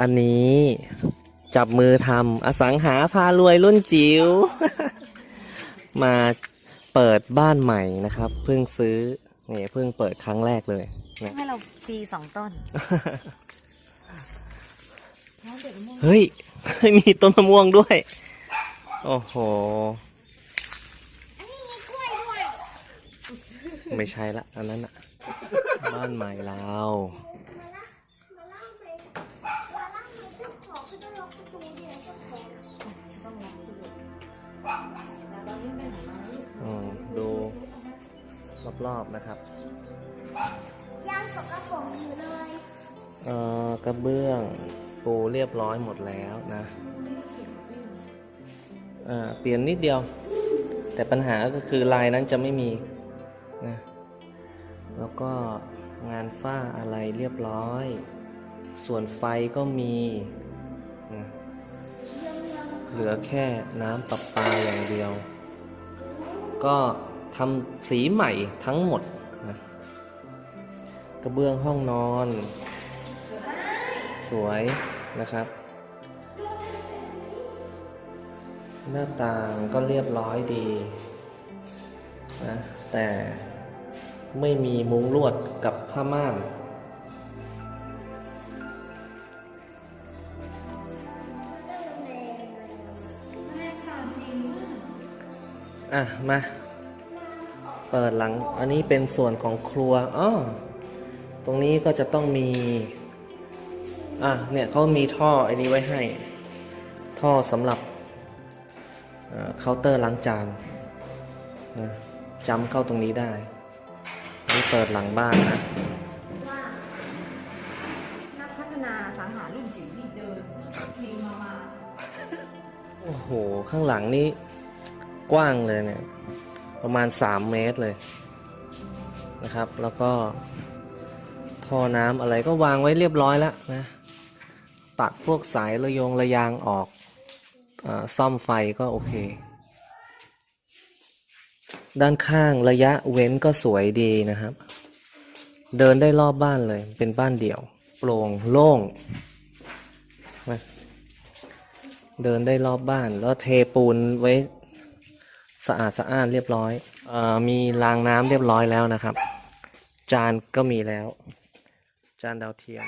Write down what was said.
อันนี้จับมือทำอสังหาพารวยรุ่นจิ๋ว มาเปิดบ้านใหม่นะครับ เพิ่งซื้อนี่เพิ่งเปิดครั้งแรกเลยเนี่ยให้เราฟรีสองต้นแล้วเด็กม่วงเฮ้ย มีต้นมะม่วงด้วย โอ้โห ไม่ใช่ละ อันนั้นอะบ้านใหม่เรา รอบๆนะครับยังสกปรกอยู่เลยเอ่อกระเบื้องปูเรียบร้อยหมดแล้วนะเอ่อเปลี่ยนนิดเดียว แต่ปัญหาก็คือลายนั้นจะไม่มีนะแล้วก็งานฝ้าอะไรเรียบร้อย ส่วนไฟก็มีนะเหลือแค่น้ำประปาอย่างเดียว ก็ ทำสีใหม่ทั้งหมดนะกระเบื้องห้องนอน สวยนะครับ หน้าต่างก็เรียบร้อยดีนะแต่ไม่มีมุ้งลวดกับผ้าม่าน อะ มา เปิดหลัง อันนี้เป็นส่วนของครัวอ๋อตรงนี้ก็จะต้องมี อะ เนี่ยเขามีท่อไอ้นี้ไว้ให้ ท่อสำหรับเอ่อเคาน์เตอร์ล้างจานนะจำเข้าตรงนี้ได้ นี่เปิดหลังบ้านนะว่านักพัฒนาสังหารุ่นจิ๋วนี่เดินมีมามา โอ้โห ข้างหลังนี่กว้างเลยเนี่ย ประมาณ 3 เมตรเลยนะครับ แล้วก็ท่อน้ำอะไรก็วางไว้เรียบร้อยแล้วนะ ตัดพวกสายระยงระยางออกอซ่อมไฟก็โอเค ด้านข้างระยะเว้นก็สวยดีนะครับ เดินได้รอบบ้านเลย เป็นบ้านเดี่ยว โปร่งโล่งนะเดินได้รอบบ้านแล้วเทปูนไว้ สะอาดสะอ้านเรียบร้อยออมีรางน้ำเรียบร้อยแล้วนะครับ จานก็มีแล้ว จานดาวเทียม